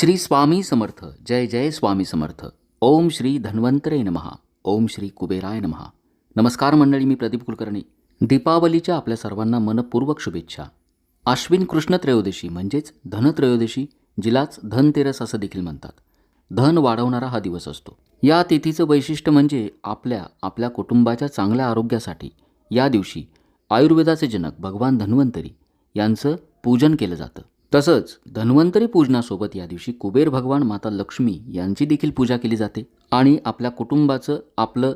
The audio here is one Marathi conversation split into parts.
श्री स्वामी समर्थ जय जय स्वामी समर्थ. ओम श्री धन्वंतरे नमहा ओम श्री कुबेराय नमहा. नमस्कार मंडळी मी प्रदीप कुलकर्णी. दीपावलीच्या आपल्या सर्वांना मनपूर्वक शुभेच्छा. आश्विन कृष्ण त्रयोदशी म्हणजेच धनत्रयोदशी जिलाच धनतेरस असं देखील म्हणतात. धन वाढवणारा हा दिवस असतो. या तिथीचं वैशिष्ट्य म्हणजे आपल्या आपल्या कुटुंबाच्या चांगल्या आरोग्यासाठी या दिवशी आयुर्वेदाचे जनक भगवान धन्वंतरी यांचं पूजन केलं जातं. तसंच धन्वंतरी पूजनासोबत या दिवशी कुबेर भगवान माता लक्ष्मी यांची देखील पूजा केली जाते आणि आपल्या कुटुंबाचं आपलं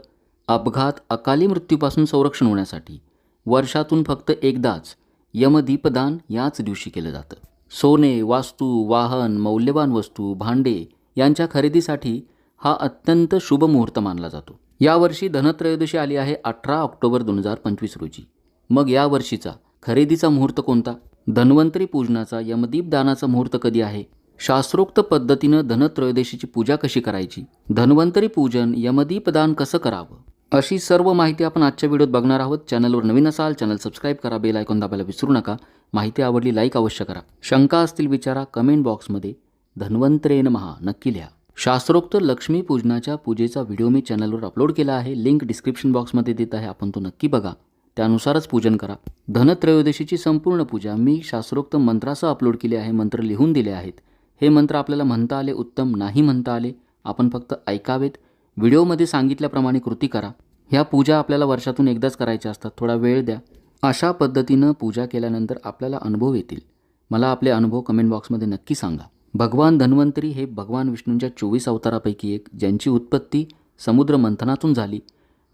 अपघात अकाली मृत्यूपासून संरक्षण होण्यासाठी वर्षातून फक्त एकदाच यमदीपदान याच दिवशी केलं जातं. सोने वास्तू वाहन मौल्यवान वस्तू भांडे यांच्या खरेदीसाठी हा अत्यंत शुभ मुहूर्त मानला जातो. यावर्षी धनत्रयोदशी आली आहे अठरा ऑक्टोबर दोन हजार पंचवीस रोजी. मग या वर्षीचा खरेदीचा मुहूर्त कोणता? धन्वंतरी पूजनाचा यमदीप दानाचा मुहूर्त कधी आहे? शास्त्रोक्त पद्धतीनं धनत्रयोदशीची पूजा कशी करायची? धन्वंतरी पूजन यमदीप दान कसं करावं? अशी सर्व माहिती आपण आजच्या व्हिडिओत बघणार आहोत. चॅनलवर नवीन असाल चॅनल सबस्क्राईब करा बेल आयकॉन दाबायला विसरू नका. माहिती आवडली लाईक अवश्य करा. शंका असतील विचारा. कमेंट बॉक्समध्ये धन्वंतरेन महा नक्की लिहा. शास्त्रोक्त लक्ष्मी पूजनाच्या पूजेचा व्हिडिओ मी चॅनलवर अपलोड केला आहे. लिंक डिस्क्रिप्शन बॉक्समध्ये देत आहे. आपण तो नक्की बघा. त्यानुसारच पूजन करा. धनत्रयोदशीची संपूर्ण पूजा मी शास्त्रोक्त मंत्रासह अपलोड केली आहे मंत्र लिहून दिले आहेत. हे मंत्र आपल्याला म्हणता आले उत्तम नाही म्हणता आले आपण फक्त ऐकावेत. व्हिडिओमध्ये सांगितल्याप्रमाणे कृती करा. ह्या पूजा आपल्याला वर्षातून एकदाच करायच्या असतात. थोडा वेळ द्या. अशा पद्धतीनं पूजा केल्यानंतर आपल्याला अनुभव येतील. मला आपले अनुभव कमेंट बॉक्समध्ये नक्की सांगा. भगवान धन्वंतरी हे भगवान विष्णूंच्या चोवीस अवतारापैकी एक ज्यांची उत्पत्ती समुद्र मंथनातून झाली.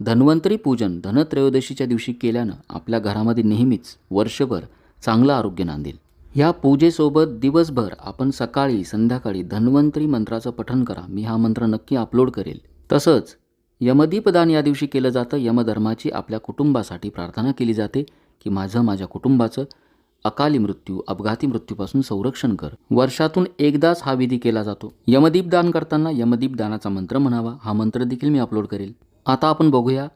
धन्वंतरी पूजन धनत्रयोदशीच्या दिवशी केल्यानं आपल्या घरामध्ये नेहमीच वर्षभर चांगलं आरोग्य नांदेल. ह्या पूजेसोबत दिवसभर आपण सकाळी संध्याकाळी धन्वंतरी मंत्राचं पठण करा. मी हा मंत्र नक्की अपलोड करेल. तसंच यमदीपदान या दिवशी केलं जातं. यमधर्माची आपल्या कुटुंबासाठी प्रार्थना केली जाते की माझं माझ्या कुटुंबाचं अकाली मृत्यू अपघाती मृत्यूपासून संरक्षण कर. वर्षातून एकदाच हा विधी केला जातो. यमदीप दान करताना यमदीपदानाचा मंत्र म्हणावा. हा मंत्र देखील मी अपलोड करेल. आता आपण बघूया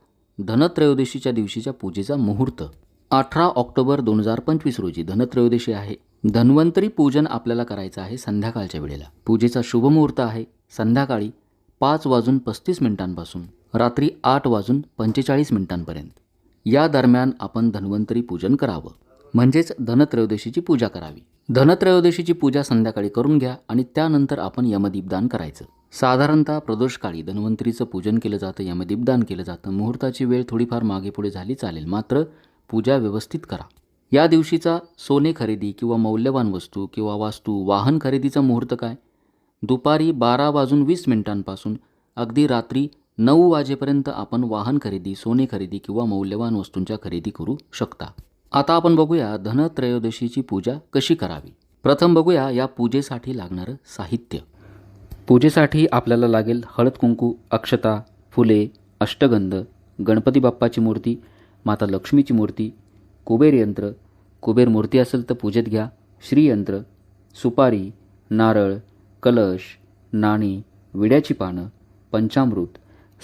धनत्रयोदशीच्या दिवशीच्या पूजेचा मुहूर्त. अठरा ऑक्टोबर दोन हजार पंचवीस रोजी धनत्रयोदशी आहे. धन्वंतरी पूजन आपल्याला करायचं आहे संध्याकाळच्या वेळेला. पूजेचा शुभ मुहूर्त आहे. संध्याकाळी पाच वाजून पस्तीस मिनिटांपासून रात्री आठ वाजून पंचेचाळीस मिनिटांपर्यंत. या दरम्यान आपण धन्वंतरी पूजन करावं. म्हणजेच धनत्रयोदशीची पूजा करावी. धनत्रयोदशीची पूजा संध्याकाळी करून घ्या आणि त्यानंतर आपण यमदीपदान करायचं. साधारणतः प्रदोषकाळी धन्वंतरीचं पूजन केलं जातं यमदीपदान केलं जातं. मुहूर्ताची वेळ थोडीफार मागे पुढे झाली चालेल. मात्र पूजा व्यवस्थित करा. या दिवशीचा सोने खरेदी किंवा मौल्यवान वस्तू किंवा वास्तू वाहन खरेदीचा मुहूर्त काय? दुपारी बारा वाजून वीस मिनिटांपासून अगदी रात्री नऊ वाजेपर्यंत आपण वाहन खरेदी सोने खरेदी किंवा मौल्यवान वस्तूंच्या खरेदी करू शकता. आता आपण बघूया धनत्रयोदशीची पूजा कशी करावी? प्रथम बघूया या पूजेसाठी लागणारं साहित्य. पूजेसाठी आपल्याला लागेल हळद कुंकू अक्षता फुले अष्टगंध गणपती बाप्पाची मूर्ती माता लक्ष्मीची मूर्ती कुबेर यंत्र. कुबेर मूर्ती असेल तर पूजेत घ्या. श्रीयंत्र सुपारी नारळ कलश नाणी विड्याची पानं पंचामृत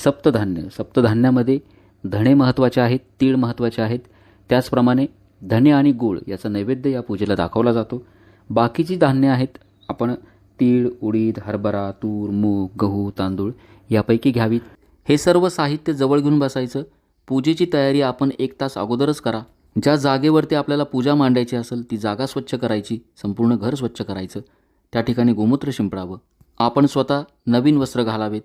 सप्तधान्य. सप्तधान्यामध्ये धणे महत्त्वाचे आहेत तीळ महत्त्वाचे आहेत. त्याचप्रमाणे धणे आणि गूळ याचा नैवेद्य या पूजेला दाखवला जातो. बाकीची धान्य आहेत आपण तीळ उडीद हरभरा तूर मूग गहू तांदूळ यापैकी घ्यावीत. हे सर्व साहित्य जवळ घेऊन बसायचं. पूजेची तयारी आपण एक तास अगोदरच करा. ज्या जागेवरती आपल्याला पूजा मांडायची असेल ती जागा स्वच्छ करायची संपूर्ण घर स्वच्छ करायचं. त्या ठिकाणी गोमूत्र शिंपडावं. आपण स्वतः नवीन वस्त्र घालावेत.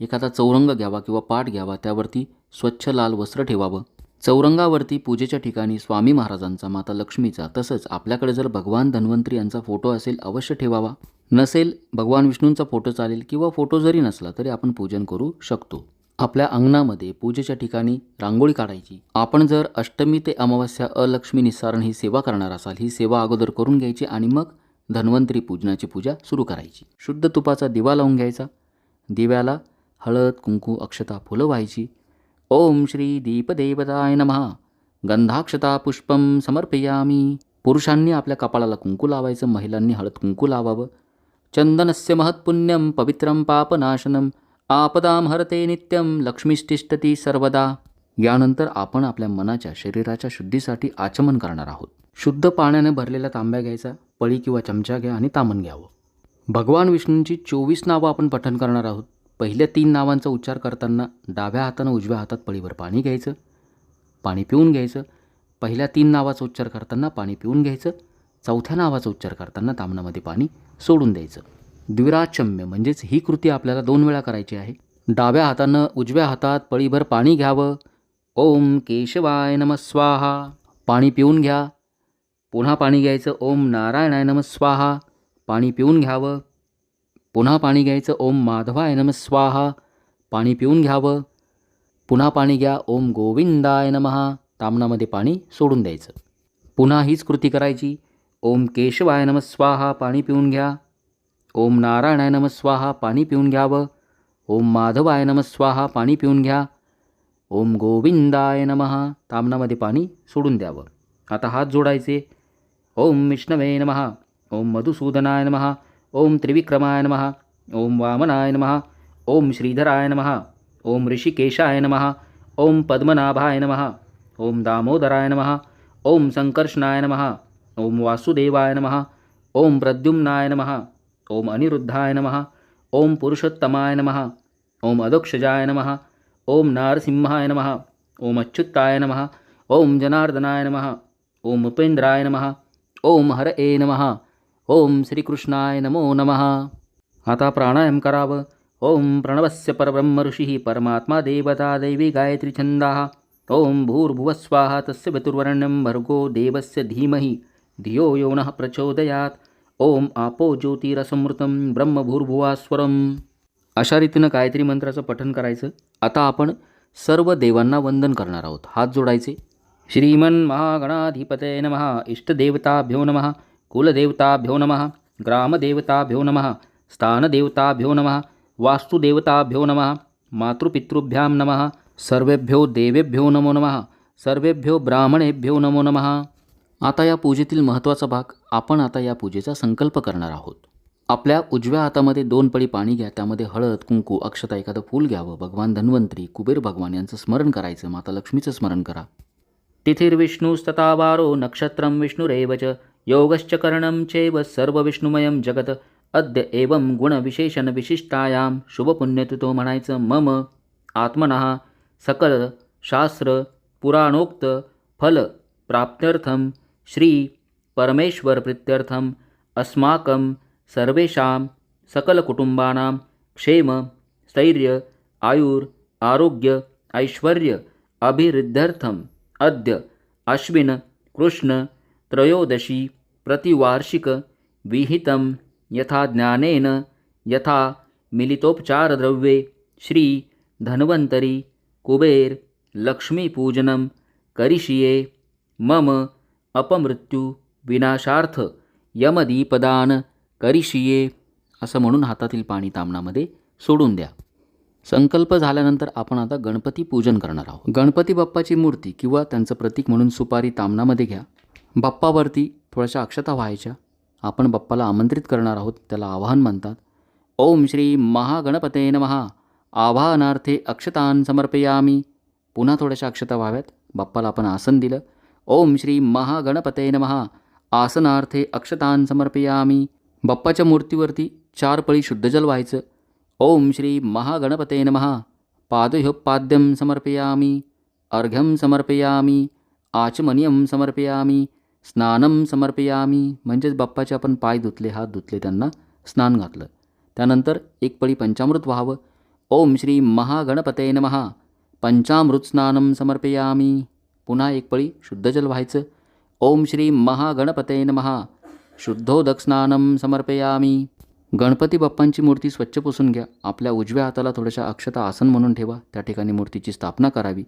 एखादा चौरंग घ्यावा किंवा पाट घ्यावा त्यावरती स्वच्छ लाल वस्त्र ठेवावं. चौरंगावरती पूजेच्या ठिकाणी स्वामी महाराजांचा माता लक्ष्मीचा तसंच आपल्याकडे जर भगवान धन्वंतरी यांचा फोटो असेल अवश्य ठेवावा. नसेल भगवान विष्णूंचा फोटो चालेल किंवा फोटो जरी नसला तरी आपण पूजन करू शकतो. आपल्या अंगणामध्ये पूजेच्या ठिकाणी रांगोळी काढायची. आपण जर अष्टमी ते अमावस्या अलक्ष्मी निस्सारण ही सेवा करणार असाल ही सेवा अगोदर करून घ्यायची आणि मग धन्वंतरी पूजनाची पूजा सुरू करायची. शुद्ध तुपाचा दिवा लावून घ्यायचा. दिव्याला हळद कुंकू अक्षता फुलं व्हायची. ओम श्री दीपदेवताय नमः. गंधाक्षता पुष्पम समर्पयामी. पुरुषांनी आपल्या कपाळाला कुंकू लावायचं महिलांनी हळद कुंकू लावावं. चंदनस्य महत्पुण्यं पवित्रं पापनाशनम आपदाम हरते नित्यम लक्ष्मीष्टिष्ठती सर्वदा। यानंतर आपण आपल्या मनाच्या शरीराच्या शुद्धीसाठी आचमन करणार आहोत. शुद्ध पाण्याने भरलेला तांब्या घ्यायचा पळी किंवा चमचा घ्या आणि तामण घ्यावं. भगवान विष्णूंची चोवीस नावं आपण पठण करणार आहोत. पहिल्या तीन नावांचा उच्चार करताना डाव्या हातानं उजव्या हातात पळीवर पाणी घ्यायचं पाणी पिऊन घ्यायचं. पहिल्या तीन नावाचा उच्चार करताना पाणी पिऊन घ्यायचं. चौथ्या नावाचा उच्चार करताना तामणामध्ये पाणी सोडून द्यायचं. द्विराचम्य म्हणजेच ही कृती आपल्याला दोन वेळा करायची आहे. डाव्या हातानं उजव्या हातात पळीभर पाणी घ्यावं. ओम केशवाय नमस्वाहा पाणी पिऊन घ्या. पुन्हा पाणी घ्यायचं. ओम नारायणाय नमस्वाहा पाणी पिऊन घ्यावं. पुन्हा पाणी घ्यायचं. ओम माधवाय नमस्वाहा पाणी पिऊन घ्यावं. पुन्हा पाणी घ्या. ओम गोविंदाय नमः. तामणामध्ये पाणी सोडून द्यायचं. पुन्हा हीच कृती करायची. ओम केशवाय नमस्वाहा पाणी पिऊन घ्या. ओम नारायणाय नमस्वाहा पाणी पिऊन घ्यावं. ओम माधवाय नमस्वाहा पाणी पिऊन घ्या. ओम गोविंदाय नमः तामणामध्ये पाणी सोडून द्यावं. आता हात जोडायचे. ओम विष्णवे नमः ओम मधुसूदनाय नमः ओम त्रिविक्रमाय नमः ओम वामनाय नमः ओम श्रीधराय नमः ओम ऋषिकेशाय नमः ओम पद्मनाभाय नमः ओम दामोदराय नमः ओम संकर्षणाय नमः ओम वासुदेवाय नमः ओम प्रद्युम्नाय नमः ओम अनिरुद्धाय नमः ओम पुरुषोत्तमाय नमः ओम अदक्षजाय नमः ओम नारसिंहाय नमः ओम अच्युताय नमः ओम जनार्दनाय नमः ओम उपेंद्राय नमः ओम हर ए नमः ओम श्रीकृष्णाय नमो नमः आता प्राणायाम करावं ओम प्रणवस्य परब्रह्म ऋषिः परमात्मा देवता दैवी गायत्री छंदा ओम भूर्भुवस्वाहा तस्य चतुर्वर्ण्यं भर्गो देवस्य धीमहि धियो यो नः प्रचोदयात्। ओम आपो ज्योतिरसमृतं ब्रह्मभूर्भुवास्वरम। अशा रीतीनं गायत्री मंत्राचं पठन करायचं. आता आपण सर्व देवांना वंदन करणार आहोत. हात जोडायचे. श्रीमन महागणाधिपते नमः. इष्टदेवताभ्यो नमः. कुलदेवताभ्यो नमः. ग्रामदेवताभ्यो नमः. स्थानदेवताभ्यो नमः. वास्तुदेवताभ्यो नमः. मातृपितृभ्यां नमः. सर्वेभ्यो देवेभ्यो नमो नमः. सर्वेभ्यो ब्राह्मणेभ्यो नमो नमः. आता या पूजेतील महत्त्वाचा भाग आपण आता या पूजेचा संकल्प करणार आहोत. आपल्या उजव्या हातामध्ये दोन पळी पाणी घ्या त्यामध्ये हळद कुंकू अक्षता एखादं फूल घ्यावं भगवान धन्वंतरी कुबेर भगवान यांचं स्मरण करायचं माता लक्ष्मीचं स्मरण करा. तिथिर्विष्णुस्तथा वारो नक्षत्रं विष्णुरेव च योगश्च करणं चैव सर्वविष्णुमयं जगत अद्य एवं गुणविशेषणविशिष्टायां शुभपुण्यतिथो म्हणायचं मम आत्मनः सकल शास्त्र पुराणोक्त फल प्राप्त्यर्थं श्री परमेश्वर प्रित्यर्थम अस्माकं सर्वेषां सकलकुटुम्बानां क्षेम स्थैर्य आयुर् आरोग्य ऐश्वर्य अभिवृद्ध्यर्थम् अद्य अश्विन कृष्ण त्रयोदशी प्रतिवार्षिक विहितं यथा ज्ञानेन यथा मिलितोपचारद्रव्ये श्री धन्वन्तरी कुबेर लक्ष्मीपूजनं करिष्ये मम अपमृत्यू विनाशार्थ यमदीपदान करिषिये असं म्हणून हातातील पाणी तामणामध्ये सोडून द्या. संकल्प झाल्यानंतर आपण आता गणपती पूजन करणार आहोत. गणपती बाप्पाची मूर्ती किंवा त्यांचं प्रतीक म्हणून सुपारी तामणामध्ये घ्या. बाप्पावरती थोड्याशा अक्षता व्हायच्या. आपण बाप्पाला आमंत्रित करणार आहोत त्याला आवाहन म्हणतात. ओम श्री महागणपते नमहा आवाहनार्थे अक्षतान समर्पयामी. पुन्हा थोड्याशा अक्षता व्हाव्यात. बाप्पाला आपण आसन दिलं. ओम श्री महागणपते नमः. आसनार्थे अक्षतान समर्पयामी. बाप्पाच्या मूर्तीवरती चार पळी शुद्धजल व्हायचं. ओम श्री महागणपते नमः. पादयोपाद्यं समर्पयामी. अर्घ्यं समर्पयामी. आचमनियम समर्पयामी. स्नानं समर्पयामी. म्हणजेच बाप्पाचे आपण पाय धुतले हात धुतले त्यांना स्नान घातलं. त्यानंतर एक पळी पंचामृत व्हावं. ओम श्री महागणपते नमः. पंचामृत स्नानम समर्पयामी. पुन्हा एक पळी शुद्धजल व्हायचं. ओम श्री महागणपते महा शुद्धोदक स्नानं समर्पयामी. गणपती बाप्पांची मूर्ती स्वच्छ पुसून घ्या. आपल्या उजव्या हाताला थोड्याशा अक्षता आसन म्हणून ठेवा. त्या ठिकाणी मूर्तीची स्थापना करावी.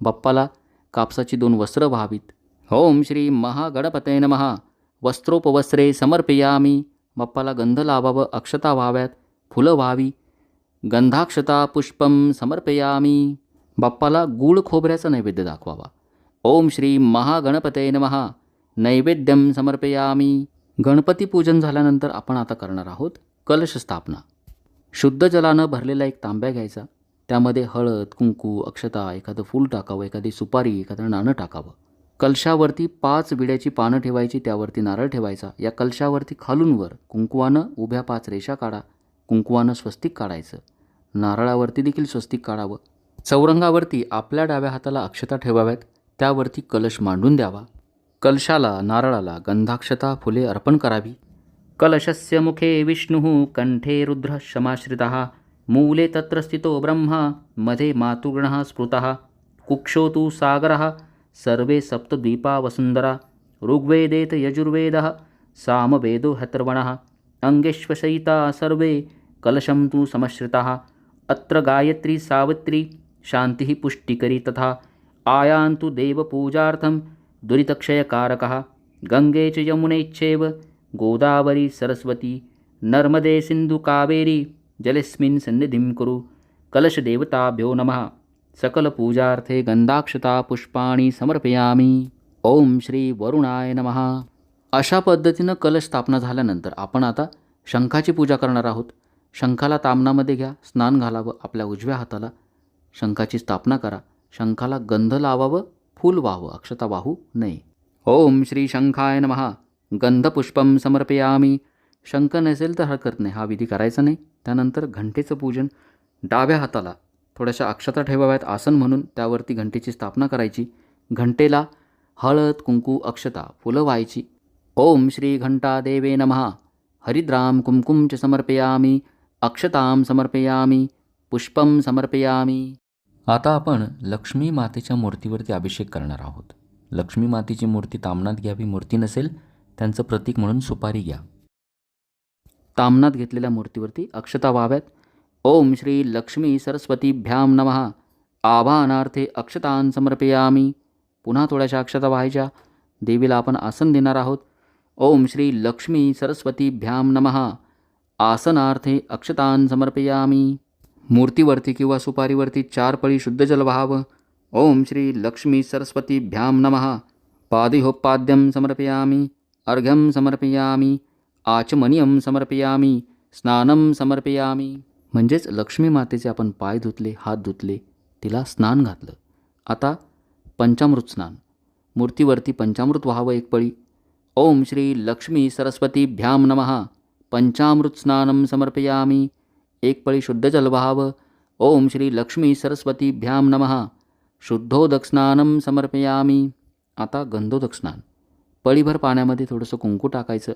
बाप्पाला कापसाची दोन वस्त्र व्हावीत. ओम श्री महागणपते नमः वस्त्रोपवस्त्रे समर्पयामी. बाप्पाला गंध लावावं अक्षता व्हाव्यात. फुलं व्हावी. गंधाक्षता पुष्पं समर्पयामी. बाप्पाला गूळ खोबऱ्याचा नैवेद्य दाखवावा. ओम श्री महागणपते नमहा नैवेद्यम समर्पयामी. गणपती पूजन झाल्यानंतर आपण आता करणार आहोत कलश स्थापना. शुद्ध जलानं भरलेला एक तांब्या घ्यायचा. त्यामध्ये हळद कुंकू अक्षता एखादं फूल टाकावं एखादी सुपारी एखादं नाणं टाकावं. कलशावरती पाच विड्याची पानं ठेवायची त्यावरती नारळ ठेवायचा. या कलशावरती खालूनवर कुंकुवानं उभ्या पाच रेषा काढा. कुंकुवानं स्वस्तिक काढायचं. नारळावरती देखील स्वस्तिक काढावं. चौरंगावरती आपल्या डाव्या हाताला अक्षता ठेवाव्यात. त्यावरती कलश मांडून द्यावा. कलशाला नारळाला गंधाक्षता फुले अर्पण करावी. कलशस्य मुखे विष्णुः कंठे रुद्रः क्षमाश्रिता मूले तत्र स्थितो ब्रह्मा मध्ये मातुगणः स्मृतः कुक्षो तु सागरः सर्वे सप्तद्वीपा वसुंधरा ऋग्वेदेत यजुर्वेदः सामवेदो हतर्वणः अङ्गेष्वशयिता सर्वे कलशं तु समश्रिता अत्र गायत्री सावित्री शान्तिः पुष्टिकरी तथा आयान्तु देवपूजार्थं दुरितक्षयकारकः गङ्गे च यमुने गोदावरी सरस्वती नर्मदे सिन्धुकावेरी जलेस्मिन् सन्निधिं कुरु कलशदेवताभ्यो नमः। सकलपूजार्थे गन्धाक्षता पुष्पाणि समर्पयामि। ओम श्री वरुणाय नमः। अशा पद्धतीनं कलश स्थापना झाल्यानंतर आपण आता शंखाची पूजा करणार आहोत। शंखाला तामणामध्ये घ्या स्नान घालावं आपल्या उजव्या हाताला शंखाची स्थापना करा। शंखाला गंध लावावं फूल व्हावं अक्षता वाहू नये. ओम श्री शंखाय नमः. गंधपुष्पम समर्पयामी. शंख नसेल तर हरकत नाही हा विधी करायचा नाही. त्यानंतर घंटेचं पूजन. डाव्या हाताला थोड्याशा अक्षता ठेवाव्यात आसन म्हणून त्यावरती घंटेची स्थापना करायची. घंटेला हळद कुंकू अक्षता फुलं व्हायची. ओम श्री घंटा देवे नमहा हरिद्राम कुंकुम च समर्पयामी. अक्षतां समर्पयामी. पुष्पम समर्पयामी. आता आपण लक्ष्मी मातेच्या मूर्तीवरती अभिषेक करणार आहोत. लक्ष्मी मातेची मूर्ती तामणात घ्यावी मूर्ती नसेल त्यांचं प्रतीक म्हणून सुपारी घ्या. तामणात घेतलेल्या मूर्तीवरती अक्षता व्हाव्यात. ओम श्री लक्ष्मी सरस्वतीभ्याम नमः. आवाहनार्थे अक्षतान समर्पयामी. पुन्हा थोड्याशा अक्षता व्हायच्या. देवीला आपण आसन देणार आहोत. ओम श्री लक्ष्मी सरस्वतीभ्याम नमः. आसनार्थे अक्षतान समर्पयामी. मूर्तीवरती किंवा सुपारीवरती चार पळी शुद्ध जल व्हावं ओम श्री लक्ष्मी सरस्वतीभ्याम नमः. पादिहोपाद्यं समर्पयामी. अर्घ्यं समर्पयामी. आचमनियम समर्पयामी. स्नानं समर्पयामी. म्हणजेच लक्ष्मी मातेचे आपण पाय धुतले हात धुतले तिला स्नान घातलं. आता पंचामृत स्नान. मूर्तीवरती पंचामृत व्हावं एक पळी. ओम श्री लक्ष्मी सरस्वतीभ्याम नमः. पंचामृत स्नानम समर्पयामी. एक पळी शुद्ध जल व्हावं ओम श्री लक्ष्मी सरस्वतीभ्याम नमः। शुद्धोदक स्नानं समर्पयामी। आता गंधोदक स्नान पळीभर पाण्यामध्ये थोडंसं कुंकू टाकायचं।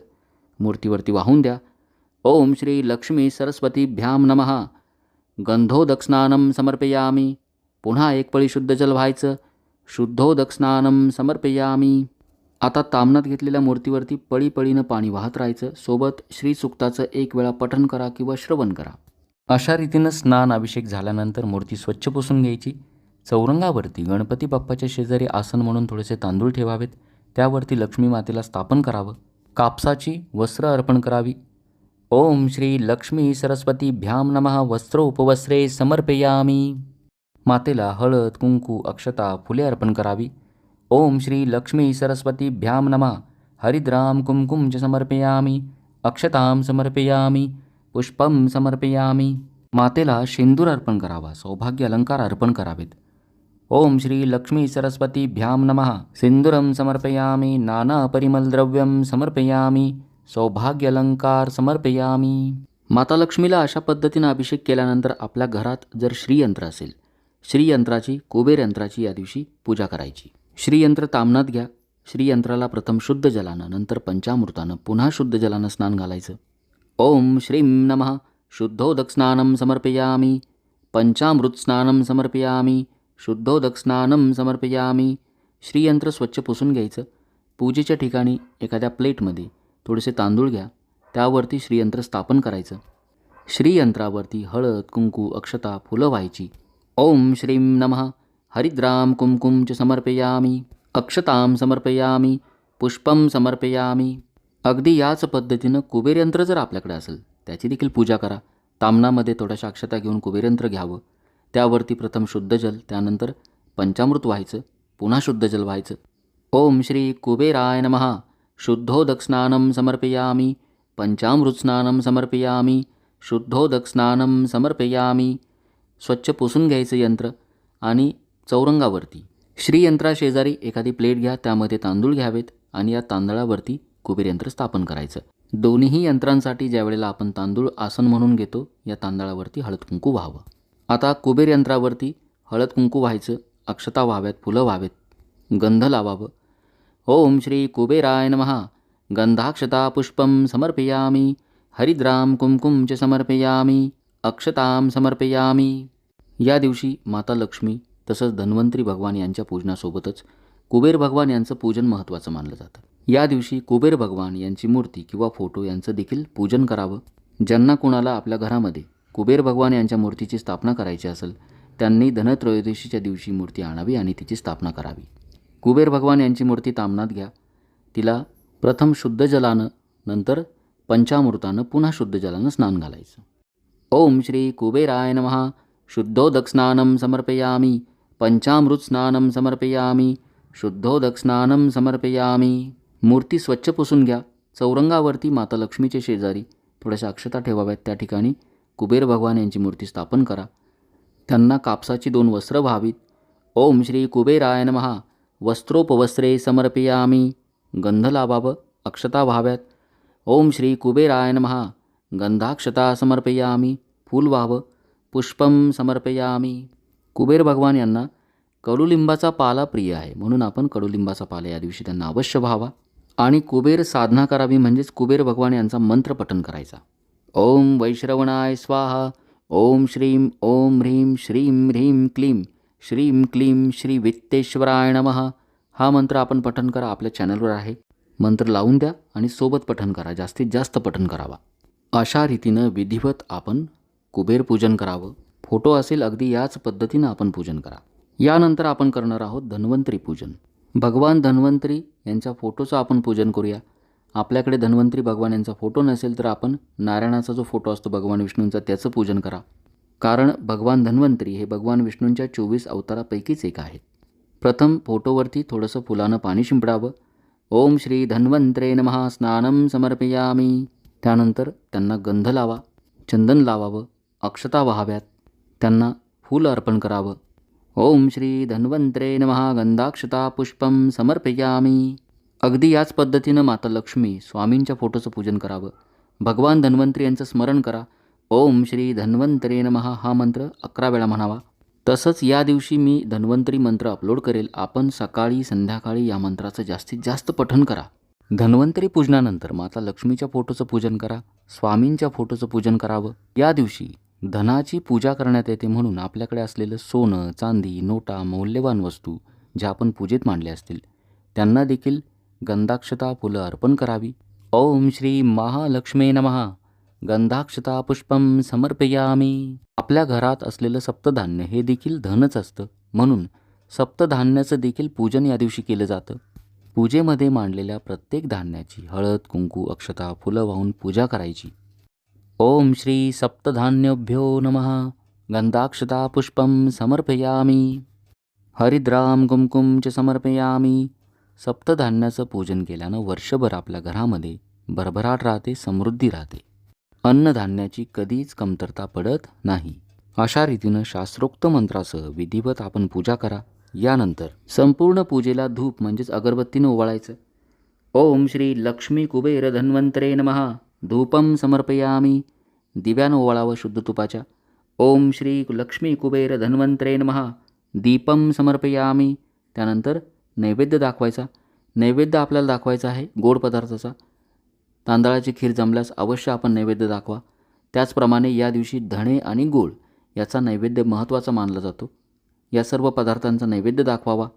मूर्तीवरती वाहून द्या। ओम श्री लक्ष्मी सरस्वतीभ्याम नमः। गंधोदक स्नानं समर्पयामी। पुन्हा एक पळी शुद्ध जल व्हायचं। शुद्धोदक स्नानं समर्पयामी। आता तामनात घेतलेल्या मूर्तीवरती पळी पळीनं पाणी वाहत राहायचं। सोबत श्रीसुक्ताचं एक वेळा पठन करा किंवा श्रवण करा। अशा रीतीनं स्नान अभिषेक झाल्यानंतर मूर्ती स्वच्छ पुसून घ्यायची. चौरंगावरती गणपती बाप्पाच्या शेजारी आसन म्हणून थोडेसे तांदूळ ठेवावेत. त्यावरती लक्ष्मी मातेला स्थापन करावं. कापसाची वस्त्र अर्पण करावी. ओम श्री लक्ष्मी सरस्वतीभ्याम नमः. वस्त्र उपवस्त्रे समर्पयामी. मातेला हळद कुंकू अक्षता फुले अर्पण करावी. ओम श्री लक्ष्मी सरस्वतीभ्याम नमः. हरिद्राम कुमकुम च समर्पयामी. अक्षतां समर्पयामी. पुष्पम समर्पयामी। मातेला शेंदूर अर्पण करावा सौभाग्य अलंकार अर्पण करावेत। ओम श्री लक्ष्मी सरस्वतीभ्याम नमः। सिंदूरं समर्पयामी नाना परिमलद्रव्यं समर्पयामी सौभाग्य अलंकार समर्पयामी। माता लक्ष्मीला अशा पद्धतीनं अभिषेक केल्यानंतर आपल्या घरात जर श्रीयंत्र असेल श्रीयंत्राची कुबेर यंत्राची या दिवशी पूजा करायची। श्रीयंत्र तामनात घ्या। श्रीयंत्राला प्रथम शुद्ध जलानं नंतर पंचामृतानं पुन्हा शुद्ध जलानं स्नान घालायचं। ओम श्रीं नमः। शुद्धोदकस्नानं स्नानं समर्पयामी। पंचामृत स्नानं समर्पयामी। स्नानं समर्पयामी। श्रीयंत्र स्वच्छ पुसून घ्यायचं. पूजेच्या ठिकाणी एखाद्या प्लेटमध्ये थोडेसे तांदूळ घ्या. त्यावरती श्रीयंत्र स्थापन करायचं. श्रीयंत्रावरती हळद कुंकू अक्षता फुलं व्हायची. ओम श्रीं नमः। हरिद्राम कुमकुम च समर्पयामी। अक्षतां समर्पयामी। पुष्पं समर्पयामी। अगदी याच पद्धतीनं कुबेरयंत्र जर आपल्याकडे असेल त्याची देखील पूजा करा. तामणामध्ये थोड्याशा अक्षता घेऊन कुबेरयंत्र घ्यावं. त्यावरती प्रथम शुद्ध जल त्यानंतर पंचामृत व्हायचं पुन्हा शुद्ध जल व्हायचं. ओम श्री कुबेराय नमहा शुद्धोदक स्नानं समर्पयामी. पंचामृत स्नानं समर्पयामी. शुद्धोदक स्नानं समर्पयामी. स्वच्छ पुसून घ्यायचं यंत्र आणि चौरंगावरती. श्रीयंत्राशेजारी एखादी प्लेट घ्या त्यामध्ये तांदूळ घ्यावेत आणि या तांदळावरती कुबेर यंत्र स्थापन करायचं. दोन्हीही यंत्रांसाठी ज्यावेळेला आपण तांदूळ आसन म्हणून घेतो या तांदळावरती हळद कुंकू व्हावं. आता कुबेर यंत्रावरती हळद कुंकू व्हायचं अक्षता व्हाव्यात फुलं व्हावेत गंध लावावं. ओम श्री कुबेराय महा गंधाक्षता पुष्पं समर्पयामि. हरिद्राम कुमकुम च समर्पयामि. अक्षतां समर्पयामि. या दिवशी माता लक्ष्मी तसंच धन्वंतरी भगवान यांच्या पूजनासोबतच कुबेर भगवान यांचं पूजन महत्त्वाचं मानलं जातं. या दिवशी कुबेर भगवान यांची मूर्ती किंवा फोटो यांचं देखील पूजन करावं. ज्यांना कुणाला आपल्या घरामध्ये कुबेर भगवान यांच्या मूर्तीची स्थापना करायची असेल त्यांनी धनत्रयोदशीच्या दिवशी मूर्ती आणावी आणि तिची स्थापना करावी. कुबेर भगवान यांची मूर्ती तामनात घ्या. तिला प्रथम शुद्ध जलानं नंतर पंचामृतानं पुन्हा शुद्ध जलानं स्नान घालायचं. ओम श्री कुबेराय नमहा शुद्धोदक स्नानं समर्पयामि. पंचामृत स्नानं समर्पयामि. शुद्धोदक स्नानं समर्पयामि. मूर्ती स्वच्छ पुसून घ्या. चौरंगावरती माता लक्ष्मीचे शेजारी थोड्याशा अक्षता ठेवाव्यात त्या ठिकाणी. कुबेर भगवान यांची मूर्ती स्थापन करा. त्यांना कापसाची दोन वस्त्र व्हावीत. ओम श्री कुबेराय नमः. वस्त्रोपवस्त्रे समर्पयामि. गंध लावावं अक्षता व्हाव्यात. ओम श्री कुबेराय नमः. गंधाक्षता समर्पयामि. फूल व्हावं पुष्पम समर्पयामि. कुबेर भगवान यांना कडुलिंबाचा पाला प्रिय आहे. म्हणून आपण कडुलिंबाचा पाला या दिवशी त्यांना अवश्य व्हावा. आणि कुबेर साधना करावी म्हणजेच कुबेर भगवान यांचा मंत्र पठन करायचा. ओम वैश्रवणाय स्वाहा ओम श्रीं ओम ह्रीं श्रीं ह्रीं क्लीं श्रीं क्लीं श्री वित्तेश्वराय नमः. हा मंत्र आपण पठन करा आपल्या चॅनलवर आहे. मंत्र लावून द्या आणि सोबत पठन करा जास्तीत जास्त पठन करावा. अशा रीतीनं विधिवत आपण कुबेर पूजन करावं. फोटो असेल अगदी याच पद्धतीनं आपण पूजन करा. यानंतर आपण करणार आहोत धन्वंतरी पूजन. भगवान धन्वंतरी यांच्या फोटोचं आपण पूजन करूया. आपल्याकडे धन्वंतरी भगवान यांचा फोटो नसेल तर आपण नारायणाचा जो फोटो असतो भगवान विष्णूंचा त्याचं पूजन करा. कारण भगवान धन्वंतरी हे भगवान विष्णूंच्या चोवीस अवतारापैकीच एक आहेत. प्रथम फोटोवरती थोडंसं फुलानं पाणी शिंपडावं. ओम श्री धन्वंतरे नमहा स्नानं समर्पयामी. त्यानंतर त्यांना गंध लावा चंदन लावावं अक्षता व्हाव्यात. त्यांना फूल अर्पण करावं. ओम श्री धन्वंतरे नमहा गंधाक्षता पुष्पं समर्पयामी. अगदी याच पद्धतीनं माता लक्ष्मी स्वामींच्या फोटोचं पूजन करावं. भगवान धन्वंतरी यांचं स्मरण करा. ओम श्री धन्वंतरे नमहा हा मंत्र अकरा वेळा म्हणावा. तसंच या दिवशी मी धन्वंतरी मंत्र अपलोड करेल. आपण सकाळी संध्याकाळी या मंत्राचं जास्तीत जास्त पठन करा. धन्वंतरी पूजनानंतर माता लक्ष्मीच्या फोटोचं पूजन करा. स्वामींच्या फोटोचं पूजन करावं. या दिवशी धनाची पूजा करण्यात येते म्हणून आपल्याकडे असलेलं सोनं चांदी नोटा मौल्यवान वस्तू ज्या आपण पूजेत मांडल्या असतील त्यांना देखील गंधाक्षता फुलं अर्पण करावी. ओम श्री महालक्ष्मे नमः. गंधाक्षता पुष्पं समर्पयामी. आपल्या घरात असलेलं सप्तधान्य हे देखील धनच असतं. म्हणून सप्तधान्याचं देखील पूजन या दिवशी केलं जातं. पूजेमध्ये मांडलेल्या प्रत्येक धान्याची हळद कुंकू अक्षता फुलं वाहून पूजा करायची. ओम श्री सप्तधान्यभ्यो नमः। गंधाक्षता पुष्पं समर्पयामी। हरिद्राम कुमकुम च समर्पयामी। सप्तधान्याचं पूजन केल्यानं वर्षभर आपल्या घरामध्ये भरभराट राहते समृद्धी राहते. अन्नधान्याची कधीच कमतरता पडत नाही. अशा रीतीनं शास्त्रोक्त मंत्रासह विधिवत आपण पूजा करा. यानंतर संपूर्ण पूजेला धूप म्हणजेच अगरबत्तीनं ओवाळायचं. ओम श्री लक्ष्मी कुबेर धन्वंतरे नमः. धूपम समर्पयामी। दिव्यानं ओवाळावं शुद्ध तुपाच्या ओम श्री लक्ष्मी कुबेर धन्वंतरे महा दीपम समर्पयामी। त्यानंतर नैवेद्य दाखवायचा। नैवेद्य आपल्याला दाखवायचा आहे गोड पदार्थाचा। तांदळाची खीर जमल्यास अवश्य आपण नैवेद्य दाखवा। त्याचप्रमाणे या दिवशी धणे आणि गूळ याचा नैवेद्य महत्त्वाचा मानला जातो। या सर्व पदार्थांचा नैवेद्य दाखवावा।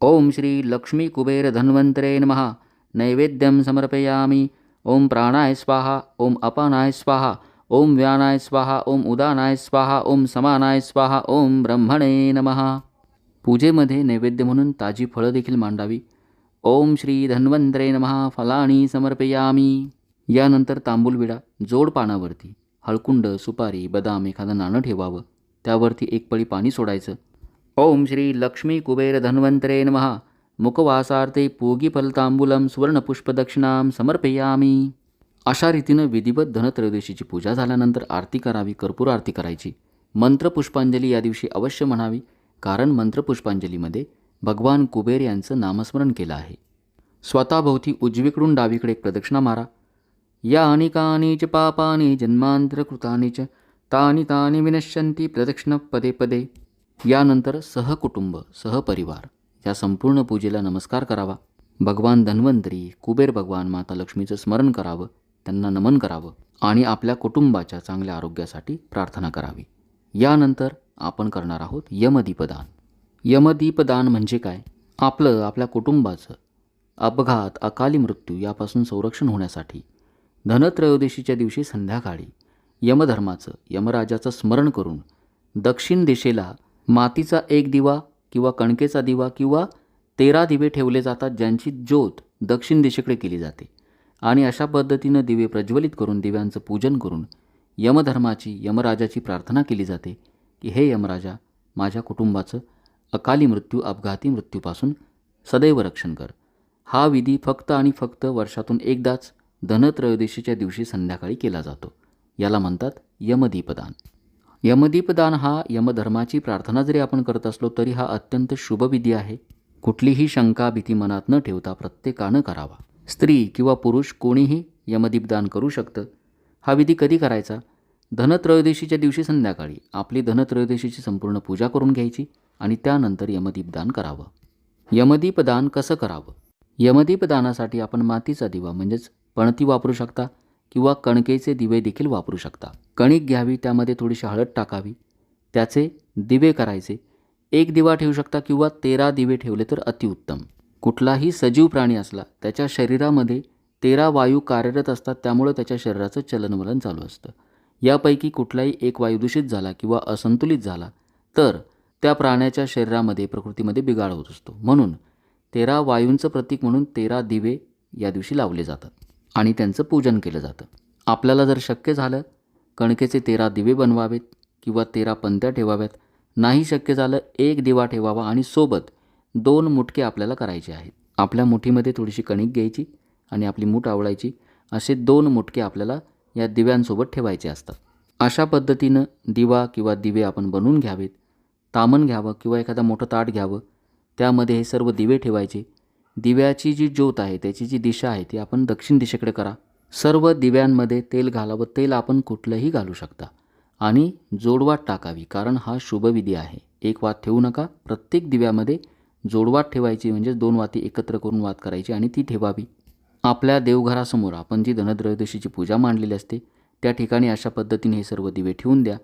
ओम श्री लक्ष्मी कुबेर धन्वंतरे महा नैवेद्यं समर्पयामि। ओम प्राणाय स्वाहा ओम अपानाय स्वाहा ओम व्यानाय स्वाहा ओम उदानाय स्वाहा ओम समानाय स्वाहा ओम ब्रह्मणे नमहा पूजेमध्ये नैवेद्य म्हणून ताजी फळं देखील मांडावी. ओम श्री धन्वंतरे नमहा फलाणी समर्पयामी. यानंतर तांबूल विडा जोड पानावरती हळकुंड सुपारी बदाम एखादं नाणं ठेवावं. त्यावरती एक पळी पाणी सोडायचं. ओम श्री लक्ष्मी कुबेर धन्वंतरे नमहा मुखवासार्थे पूगी फलतांबूलम सुवर्णपुष्पदक्षिणां समर्पयामी. अशा रीतीनं विधिवत धनत्रयोदशीची पूजा झाल्यानंतर आरती करावी कर्पूर आरती करायची. मंत्रपुष्पांजली या दिवशी अवश्य म्हणावी कारण मंत्रपुष्पांजलीमध्ये भगवान कुबेर यांचं नामस्मरण केलं आहे. स्वतःभोवती उजवीकडून डावीकडे एक प्रदक्षिणा मारा. या अनिकानि च पापानि जन्मांतरकृतानी च तानि तानि विनश्यंती प्रदक्षिण पदे पदे. यानंतर सहकुटुंब सहपरिवार. या संपूर्ण पूजेला नमस्कार करावा. भगवान धन्वंतरी कुबेर भगवान माता लक्ष्मीचं स्मरण करावं त्यांना नमन करावं आणि आपल्या कुटुंबाच्या चांगल्या आरोग्यासाठी प्रार्थना करावी. यानंतर आपण करणार आहोत यमदीपदान. यमदीपदान म्हणजे काय? आपलं आपल्या कुटुंबाचं अपघात अकाली मृत्यू यापासून संरक्षण होण्यासाठी धनत्रयोदशीच्या दिवशी संध्याकाळी यमधर्माचं यमराजाचं स्मरण करून दक्षिण दिशेला मातीचा एक दिवा किंवा कणकेचा दिवा किंवा तेरा दिवे ठेवले जातात ज्यांची ज्योत दक्षिण दिशेकडे केली जाते. आणि अशा पद्धतीनं दिवे प्रज्वलित करून दिव्यांचं पूजन करून यमधर्माची यमराजाची प्रार्थना केली जाते की हे यमराजा माझ्या कुटुंबाचं अकाली मृत्यू अपघाती मृत्यूपासून सदैव रक्षण कर. हा विधी फक्त आणि फक्त वर्षातून एकदाच धनत्रयोदशीच्या दिवशी संध्याकाळी केला जातो. याला म्हणतात यमदीपदान. यमदीपदान हा यमधर्माची प्रार्थना जरी आपण करत असलो तरी हा अत्यंत शुभ विधी आहे. कुठलीही शंका भीती मनात न ठेवता प्रत्येकानं करावा. स्त्री किंवा पुरुष कोणीही यमदीपदान करू शकतं. हा विधी कधी करायचा? धनत्रयोदशीच्या दिवशी संध्याकाळी. आपली धनत्रयोदशीची संपूर्ण पूजा करून घ्यायची आणि त्यानंतर यमदीपदान करावं. यमदीपदान कसं करावं? यमदीपदानासाठी आपण मातीचा दिवा म्हणजेच पणती वापरू शकता किंवा कणकेचे दिवे देखील वापरू शकता. कणिक घ्यावी त्यामध्ये थोडीशी हळद टाकावी. त्याचे दिवे करायचे. एक दिवा ठेवू शकता किंवा तेरा दिवे ठेवले तर अतिउत्तम कुठलाही सजीव प्राणी असला त्याच्या शरीरामध्ये तेरा वायू कार्यरत असतात त्यामुळं त्याच्या शरीराचं चलनवलन चालू असतं. यापैकी कुठलाही एक वायू दूषित झाला किंवा असंतुलित झाला तर त्या प्राण्याच्या शरीरामध्ये प्रकृतीमध्ये बिघाड होत असतो. म्हणून तेरा वायूंचं प्रतीक म्हणून तेरा दिवे या दिवशी लावले जातात आणि त्यांचं पूजन केलं जातं. आपल्याला जर शक्य झालं कणकेचे तेरा दिवे बनवावेत किंवा तेरा पंत्या ठेवाव्यात. नाही शक्य झालं एक दिवा ठेवावा आणि सोबत दोन मुटके आपल्याला करायचे आहेत. आपल्या मुठीमध्ये थोडीशी कणिक घ्यायची आणि आपली मूठ आवळायची. असे दोन मुटके आपल्याला या दिव्यांसोबत ठेवायचे असतात. अशा पद्धतीनं दिवा किंवा दिवे आपण बनवून घ्यावेत. तामण घ्यावं किंवा एखादं मोठं ताट घ्यावं. त्यामध्ये हे सर्व दिवे ठेवायचे. दिव्याची जी ज्योत आहे त्याची जी दिशा आहे ती आपण दक्षिण दिशेकडे करा. सर्व दिव्यांमध्ये तेल घालावं तेल आपण कुठलंही घालू शकता. आणि जोडवाट टाकावी कारण हा शुभविधी आहे. एक वात ठेवू नका. प्रत्येक दिव्यामध्ये जोडवाट ठेवायची म्हणजे दोन वाती एकत्र करून वात करायची आणि ती ठेवावी. आपल्या देवघरासमोर आपण जी धनत्रयोदशीची पूजा मांडलेली असते त्या ठिकाणी अशा पद्धतीने हे सर्व दिवे ठेवून द्या.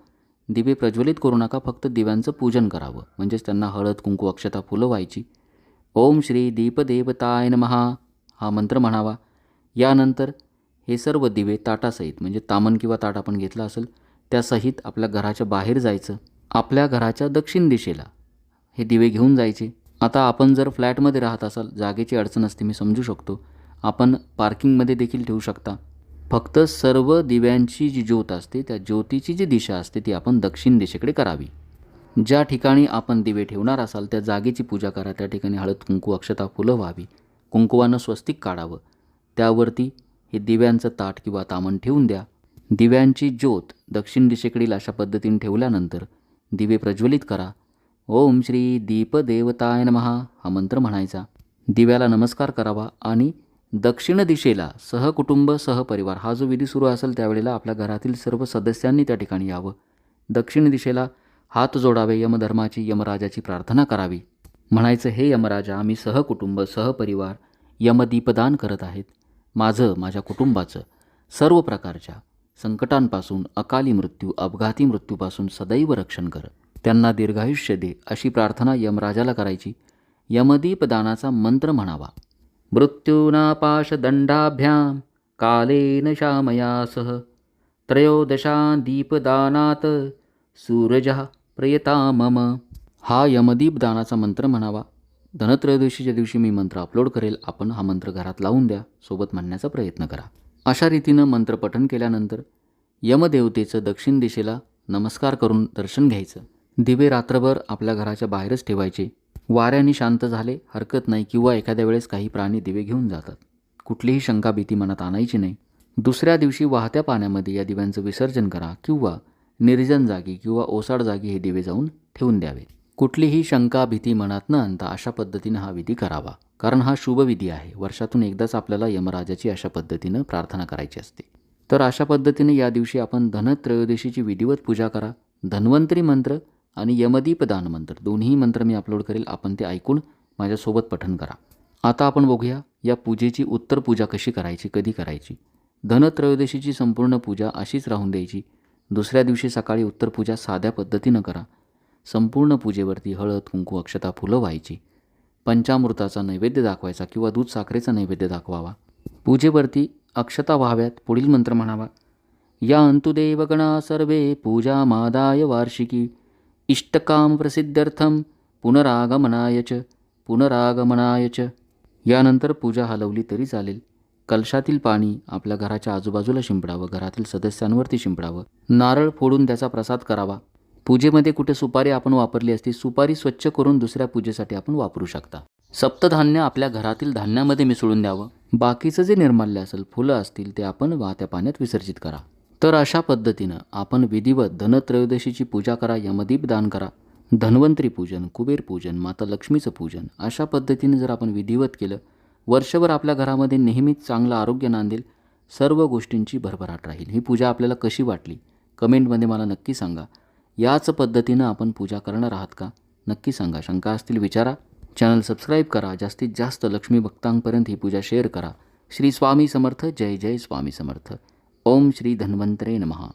दिवे प्रज्वलित करू नका फक्त दिव्यांचं पूजन करावं. म्हणजेच त्यांना हळद कुंकू अक्षता फुलं व्हायची. ओम श्री दीपदेवताय नमहा हा मंत्र म्हणावा. यानंतर हे सर्व दिवे ताटासहित म्हणजे तामन किंवा ताट आपण घेतला असेल त्यासहित आपल्या घराच्या बाहेर जायचं आपल्या घराच्या दक्षिण दिशेला हे दिवे घेऊन जायचे. आता आपण जर फ्लॅटमध्ये राहत असाल जागेची अडचण असते मी समजू शकतो. आपण पार्किंगमध्ये देखील ठेवू शकता. फक्त सर्व दिव्यांची जी ज्योत असते त्या ज्योतीची जी दिशा असते ती आपण दक्षिण दिशेकडे करावी. ज्या ठिकाणी आपण दिवे ठेवणार असाल त्या जागेची पूजा करा त्या ठिकाणी हळद कुंकू अक्षता फुलं व्हावी. कुंकुवानं स्वस्तिक काढावं. त्यावरती हे दिव्यांचं ताट किंवा तामण ठेवून द्या. दिव्यांची ज्योत दक्षिण दिशेकडील अशा पद्धतीने ठेवल्यानंतर दिवे प्रज्वलित करा. ओम श्री दीपदेवताय नमहा हा मंत्र म्हणायचा. दिव्याला नमस्कार करावा आणि दक्षिण दिशेला सहकुटुंब सहपरिवार हा जो विधी सुरू असेल त्यावेळेला आपल्या घरातील सर्व सदस्यांनी त्या ठिकाणी यावं. दक्षिण दिशेला हात जोडावे यमधर्माची यमराजाची प्रार्थना करावी. म्हणायचं हे यमराजा आम्ही सहकुटुंब सहपरिवार यमदीपदान करत आहेत. माझं माझ्या कुटुंबाचं सर्व प्रकारच्या संकटांपासून अकाली मृत्यू अपघाती मृत्यूपासून सदैव रक्षण कर. त्यांना दीर्घायुष्य दे अशी प्रार्थना यमराजाला करायची. यमदीपदानाचा मंत्र म्हणावा. मृत्यूनापाशदंडाभ्याम कालेन श्यामयासह त्रयोदशा दीपदानात सूरजः प्रयता मम. हा यमदीपदानाचा मंत्र म्हणावा. धनत्रयोदशीच्या दिवशी मी मंत्र अपलोड करेल. आपण हा मंत्र घरात लावून द्या. सोबत म्हणण्याचा प्रयत्न करा. अशा रीतीनं मंत्र पठन केल्यानंतर यमदेवतेचं दक्षिण दिशेला नमस्कार करून दर्शन घ्यायचं. दिवे रात्रभर आपल्या घराच्या बाहेरच ठेवायचे. वाऱ्याने शांत झाले. हरकत नाही किंवा एखाद्या वेळेस काही प्राणी दिवे घेऊन जातात. कुठलीही शंका भीती मनात आणायची नाही. दुसऱ्या दिवशी वाहत्या पाण्यामध्ये या दिव्यांचं विसर्जन करा किंवा निर्जन जागी किंवा ओसाड जागी हे दिवे जाऊन ठेवून द्यावे कुठलीही शंका भीती मनात न आणता अशा पद्धतीनं हा विधी करावा. कारण हा शुभविधी आहे. वर्षातून एकदाच आपल्याला यमराजाची अशा पद्धतीनं प्रार्थना करायची असते. तर अशा पद्धतीने या दिवशी आपण धनत्रयोदशीची विधिवत पूजा करा. धन्वंतरी मंत्र आणि यमदीप दान मंत्र. दोन्ही मंत्र मी अपलोड करेल. आपण ते ऐकून माझ्यासोबत पठण करा. आता आपण बघूया या पूजेची उत्तर पूजा कशी करायची कधी करायची? धनत्रयोदशीची संपूर्ण पूजा अशीच राहून द्यायची. दुसऱ्या दिवशी सकाळी उत्तर पूजा साध्या पद्धतीनं करा. संपूर्ण पूजेवरती हळद कुंकू अक्षता फुलं व्हायची. पंचामृताचा नैवेद्य दाखवायचा किंवा दूध साखरेचा नैवेद्य दाखवावा. पूजेवरती अक्षता व्हाव्यात पुढील मंत्र म्हणावा. या अंतुदेवगणा सर्वे पूजा मादाय वार्षिकी. इष्टकाम प्रसिद्ध्यर्थम पुनरागमनाय च पुनरागमनाय च. यानंतर पूजा हलवली तरी चालेल. कलशातील पाणी आपल्या घराच्या आजूबाजूला शिंपडावं घरातील सदस्यांवरती शिंपडावं. नारळ फोडून त्याचा प्रसाद करावा. पूजेमध्ये कुठे सुपारी आपण वापरली असती सुपारी स्वच्छ करून दुसऱ्या पूजेसाठी आपण वापरू शकता. सप्तधान्य आपल्या घरातील धान्यामध्ये मिसळून द्यावं. बाकीचं जे निर्माल्य असेल फुलं असतील ते आपण वाहत्या पाण्यात विसर्जित करा. तर अशा पद्धतीनं आपण विधिवत धनत्रयोदशीची पूजा करा यमदीप दान करा. धन्वंतरी पूजन कुबेर पूजन माता लक्ष्मीचं पूजन अशा पद्धतीने जर आपण विधिवत केलं वर्षभर आपल्या घरामध्ये नेहमीच चांगलं आरोग्य नांदेल सर्व गोष्टींची भरभराट राहील. ही पूजा आपल्याला कशी वाटली? कमेंटमध्ये मला नक्की सांगा. याच पद्धतीनं आपण पूजा करणार आहात का? नक्की सांगा. शंका असतील विचारा. चॅनल सबस्क्राईब करा. जास्तीत जास्त लक्ष्मी भक्तांपर्यंत ही पूजा शेअर करा. श्री स्वामी समर्थ. जय जय स्वामी समर्थ. ओम श्री धन्वंतरे नमहा